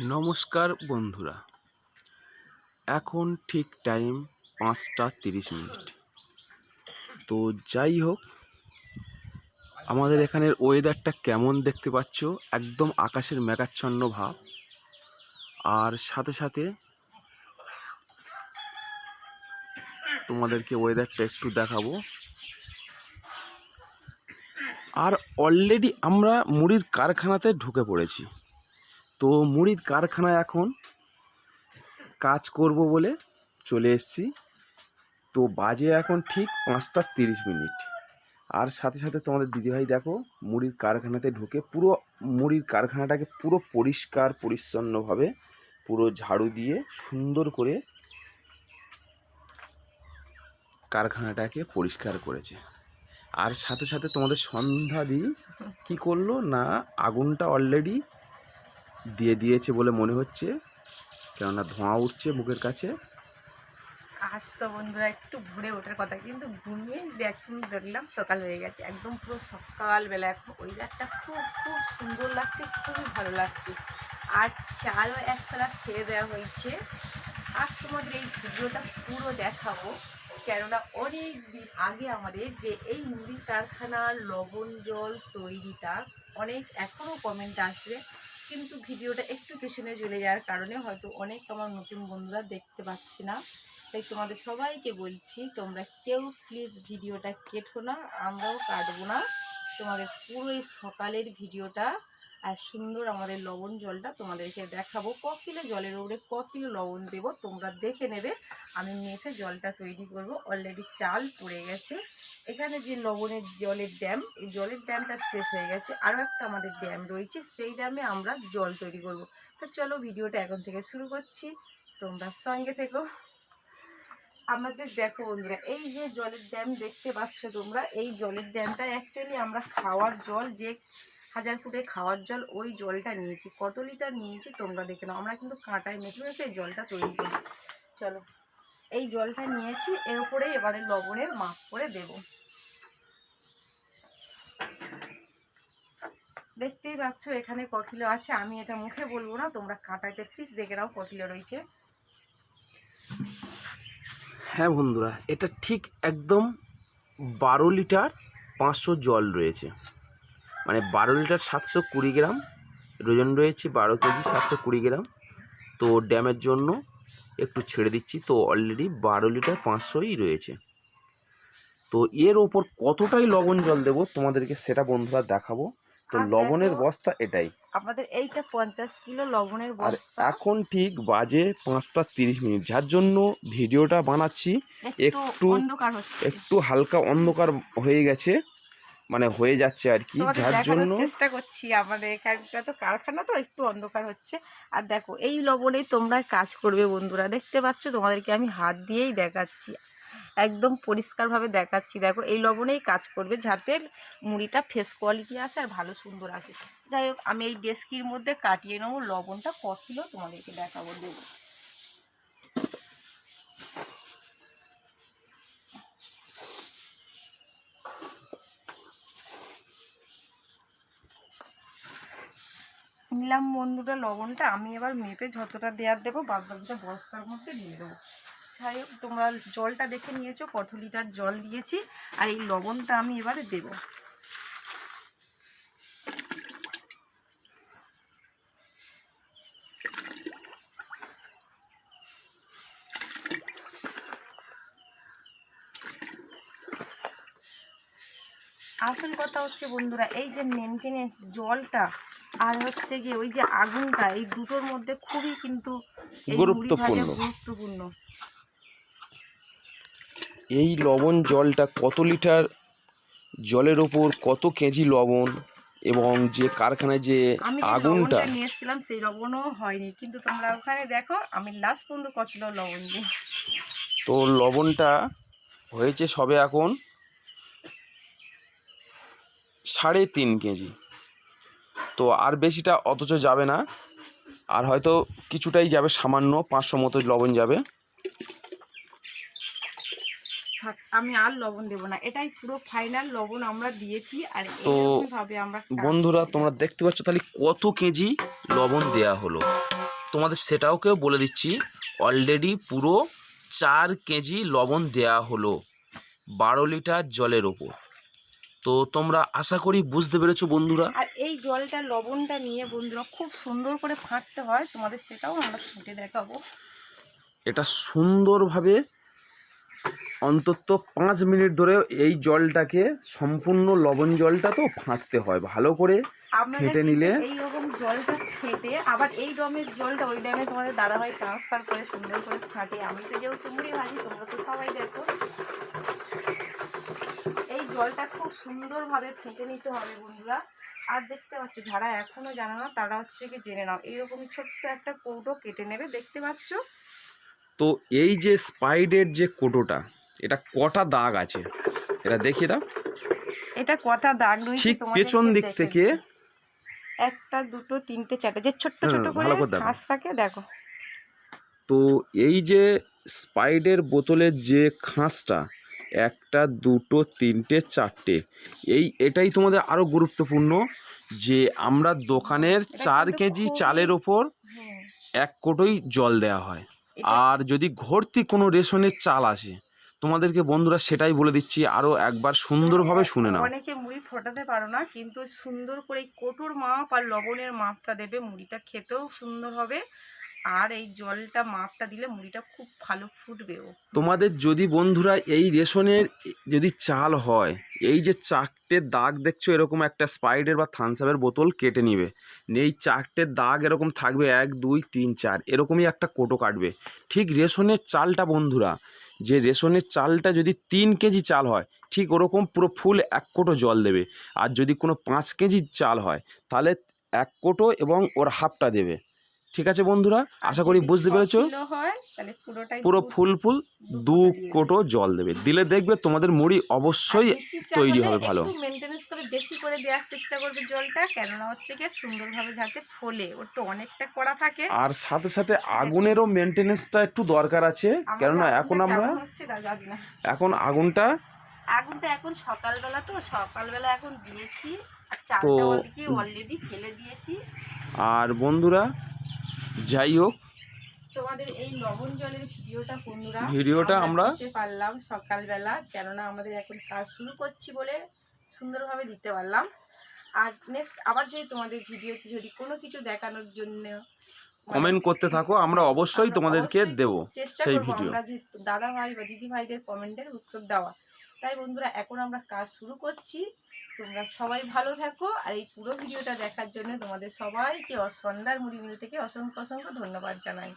নমস্কার বন্ধুরা। এখন ঠিক টাইম পাঁচটা তিরিশ মিনিট। তো যাই হোক, আমাদের এখানের ওয়েদারটা কেমন দেখতে পাচ্ছ? একদম আকাশের মেঘাচ্ছন্ন ভাব। আর সাথে সাথে তোমাদেরকে ওয়েদারটা একটু দেখাবো। আর অলরেডি আমরা মুড়ির কারখানাতে ঢুকে পড়েছি। তো মুড়ির কারখানায় এখন কাজ করব বলে চলে এসেছি। তো বাজে এখন ঠিক পাঁচটা তিরিশ মিনিট। আর সাথে সাথে তোমাদের দিদিভাই দেখো, মুড়ির কারখানাতে ঢুকে পুরো মুড়ির কারখানাটাকে পুরো পরিষ্কার, পরিচ্ছন্নভাবে পুরো ঝাড়ু দিয়ে সুন্দর করে কারখানাটাকে পরিষ্কার করেছে। আর সাথে সাথে তোমাদের সন্ধ্যা দি কী করল না, আগুনটা অলরেডি দিয়ে দিয়েছে বলে মনে হচ্ছে। কেননা ধোঁয়া উঠছে মুখের কাছে। আজ তো বন্ধুরা একটু ভোরে ওঠার কথা, কিন্তু ঘুমিয়ে দেখুন দেখলাম, সকাল হয়ে গেছে। একদম পুরো সকালবেলা এখন। ওয়েদারটা খুব খুব সুন্দর লাগছে, খুবই ভালো লাগছে। আর চালও এক থালা খেয়ে দেওয়া হয়েছে। আজ তোমাদের এই ভিডিওটা পুরো দেখাবো। কেননা অনেক দিন আগে আমাদের যে এই মুড়ি কারখানার লবণ জল তৈরিটা, অনেক এখনও কমেন্ট আসবে। কিন্তু ভিডিওটা একটু পেছনে চলে যাওয়ার কারণে হয়তো অনেক আমার নতুন বন্ধুরা দেখতে পাচ্ছি না। তাই তোমাদের সবাইকে বলছি, তোমরা কেউ প্লিজ ভিডিওটা কেটো না, আমরাও কাটবো না। তোমাদের পুরো এই সকালের ভিডিওটা আর সুন্দর আমাদের লবণ জলটা তোমাদেরকে দেখাবো। ক কিলো জলের উপরে ক কিলো লবণ দেবো তোমরা দেখে নেবে। আমি মেখে জলটা তৈরি করব। অলরেডি চাল পড়ে গেছে। এখানে যে লবণের জলের ড্যাম, এই জলের ড্যামটা শেষ হয়ে গেছে। আরও একটা আমাদের ড্যাম রয়েছে, সেই ড্যামে আমরা জল তৈরি করব। তো চলো ভিডিওটা এখন থেকে শুরু করছি। তোমরা সঙ্গে থেকো। আমাদের দেখো বন্ধুরা, এই যে জলের ড্যাম দেখতে পাচ্ছ তোমরা, এই জলের ড্যামটা অ্যাকচুয়ালি আমরা খাওয়ার জল যে হাজার ফুটে খাওয়ার জল, ওই জলটা নিয়েছি। কত লিটার নিয়েছি তোমরা দেখে নাও। আমরা কিন্তু কাঁটায় মেখে মেখে জলটা তৈরি করি। চলো, এই জলটা নিয়েছি, এর উপরে এবারে লবণের মাপ করে দেব। দেখতেই পাচ্ছ, এখানে ক আছে, আমি এটা মুখে বলব না, তোমরা কাঁটাতে প্লিজ দেখে নাও ক রয়েছে। হ্যাঁ বন্ধুরা, এটা ঠিক একদম বারো লিটার পাঁচশো জল রয়েছে। মানে বারো লিটার সাতশো কুড়ি গ্রাম ওজন রয়েছে বারো কেজি সাতশো কুড়ি গ্রাম। তো ড্যামের জন্য একটু ছেড়ে দিচ্ছি তো অলরেডি বারো লিটার পাঁচশোই রয়েছে। তো এর ওপর কতটাই লবণ জল দেবো তোমাদেরকে সেটা বন্ধুরা দেখাবো। তো লবণের বস্তা এটাই। আমাদের এইটা পঞ্চাশ কিলো লবণের আর এখন ঠিক বাজে পাঁচটা তিরিশ মিনিট। যার জন্য ভিডিওটা বানাচ্ছি একটু একটু হালকা অন্ধকার হয়ে গেছে। মানে হয়ে যাচ্ছে আর কি যার জন্য চেষ্টা করছি আমাদের এখানটা তো কারখানা তো একটু অন্ধকার হচ্ছে। আর দেখো এই লবণেই তোমরা কাজ করবে বন্ধুরা দেখতে পাচ্ছ? তোমাদেরকে আমি হাত দিয়েই দেখাচ্ছি একদম পরিষ্কারভাবে দেখাচ্ছি। দেখো এই লবণেই কাজ করবে যাতে মুড়িটা ফ্রেশ কোয়ালিটি আসে আর ভালো সুন্দর আসে। যাই হোক আমি এই ডেস্কির মধ্যে কাটিয়ে নেব লবণটা ক কিলো তোমাদেরকে দেখাবো দেবো নিলাম বন্ধুটা লবণটা, আমি এবার মেপে যতটা দেওয়ার দেবো, বাদ বাকিটা বস্তার মধ্যে দিয়ে দেবো। যাই হোক, তোমরা জলটা দেখে নিয়েছো, কত লিটার জল দিয়েছি, আর এই লবণটা আমি এবারে দেবো। আসল কথা হচ্ছে বন্ধুরা, এই যে মেনটেনেন্স জলটা আর হচ্ছে গিয়ে ওই যে আগুনটা এই দুটোর মধ্যে খুবই কিন্তু গুরুত্বপূর্ণ। গুরুত্বপূর্ণ। এই লবণ জলটা কত লিটার জলের ওপর কত কেজি লবণ এবং যে কারখানায় যে আগুনটা লবণটা নিয়ে এসেছিলাম সেই লবণও হয়নি। কিন্তু তোমরা ওখানে দেখো আমি লাস্ট পর্যন্ত কত কিলো লবণ দিই। তো লবণটা হয়েছে সবে এখন সাড়ে তিন কেজি। তো আর বেশিটা অথচ যাবে না। আর হয়তো কিছুটাই যাবে সামান্য পাঁচশো মতো লবণ যাবে। থাক আমি আর লবণ দেবো না। এটাই পুরো ফাইনাল লবণ আমরা দিয়েছি আর তো আমরা বন্ধুরা তোমরা দেখতে পাচ্ছ তাহলে কত কেজি লবণ দেয়া হলো। তোমাদের সেটাওকেও বলে দিচ্ছি অলরেডি পুরো চার কেজি লবণ দেয়া হলো। বারো লিটার জলের ওপর। তো তোমরা আশা করি বুঝতে পেরেছ বন্ধুরা। আর এই জলটা লবণটা নিয়ে বন্ধুরা খুব সুন্দর করে ফাটতে হয়। তোমাদের সেটাও আমরা ফুটে দেখাবো। এটা সুন্দরভাবে অন্তত পাঁচ মিনিট ধরে এই জলটাকে সম্পূর্ণ লবণ জলটা তো ফাঁকতে হয়। ভালো করে ফেটে নিলে? এইরকম জলটা ফেটে আবার এই ড্রামের জলটা ওই ড্রামে তোমাদের দাদাভাই ট্রান্সফার করে সুন্দর করে ফাটে। আমি তো যেহেতু মুড়ি ভাজি তোমরা তো সবাই দেখো। জলটা খুব সুন্দরভাবে ফেটে নিতে হবে বন্ধুরা। আর দেখতে পাচ্ছ যারা এখনও জানো না তারা হচ্ছে কি জেনে নাও এইরকম ছোট্ট একটা কৌটো কেটে নেবে দেখতে পাচ্ছ? তো এই যে স্পাইডের যে কোটোটা এটা কটা দাগ আছে? এটা দেখিয়ে দাও। এটা কটা দাগ রয়েছে ঠিক পেছন দিক থেকে একটা দুটো তিনটে চারটে যে ছোট্ট করে করে ঘাস থাকে দেখো। তো এই যে স্পাইডের বোতলের যে খাঁজটা একটা দুটো তিনটে চারটে। এই এটাই তোমাদের আরও গুরুত্বপূর্ণ যে আমরা দোকানের চার কেজি চালের ওপর এক কোটোই জল দেওয়া হয়। আর যদি ঘরতি কোনো রেশনের চাল আসে তোমাদেরকে বন্ধুরা সেটাই বলে দিচ্ছি আরও একবার সুন্দরভাবে শুনে নাও। অনেকে মুড়ি ফোটাতে পারো না কিন্তু সুন্দর করে কোটোর মাপ আর লবণের মাপটা দেবে মুড়িটা খেতেও সুন্দর হবে। আর এই জলটা মাপটা দিলে মুড়িটা খুব ভালো ফুটবেও তোমাদের যদি বন্ধুরা এই রেশনের যদি চাল হয়, এই যে চারটে দাগ দেখছ এরকম একটা স্পাইডের বা থানসাপের বোতল কেটে নিবে। এই চারটে দাগ এরকম থাকবে এক, দুই, তিন, চার, এরকমই একটা কোটো কাটবে। ঠিক রেশনের চালটা বন্ধুরা, যে রেশনের চালটা যদি তিন কেজি চাল হয়, ঠিক ওরকম পুরো ফুল এক কোটো জল দেবে। আর যদি কোনো পাঁচ কেজি চাল হয়, তাহলে এক কোটো এবং ওর হাফটা দেবে। ঠিক আছে বন্ধুরা? আশা করি বুঝতে পেরেছ। পুরো ফুল ফুল দু কোটো জল দেবে। দিলে দেখবে তোমাদের মুড়ি অবশ্যই তৈরি হবে ভালো। করে বেশি করে দেওয়ার চেষ্টা করবে জলটা কেননা হচ্ছে কি সুন্দরভাবে যাতে ফোলে। ওর তো অনেকটা করা থাকে। আর সাথে সাথে আগুনেরও মেনটেনেন্সটা একটু দরকার আছে। কেননা এখন আমরা এখন আগুনটা আগুনটা এখন সকালবেলা তো সকালবেলা এখন দিয়েছি। তো- অলরেডি ফেলে দিয়েছি। আর বন্ধুরা যাই হোক তোমাদের এই লবণ জলের ভিডিওটা বন্ধুরা ভিডিওটা আমরা- দিতে পারলাম সকালবেলা কেননা আমাদের এখন কাজ শুরু করছি বলে সুন্দরভাবে দিতে পারলাম। আর নেক্সট আবার যদি তোমাদের ভিডিওতে যদি কোনো কিছু দেখানোর জন্য মানে কমেন্ট করতে থাকো আমরা অবশ্যই তোমাদেরকে দেব চেষ্টা সেই করব ভিডিও। দাদা ভাই বা দিদি ভাইদের কমেন্টের উত্তর দেওয়া। তাই বন্ধুরা এখন আমরা কাজ শুরু করছি। তোমরা সবাই ভালো থাকো আর এই পুরো ভিডিওটা দেখার জন্য তোমাদের সবাইকে সন্ধ্যার মুড়ি মিল থেকে অসংখ্য অসংখ্য ধন্যবাদ জানাই।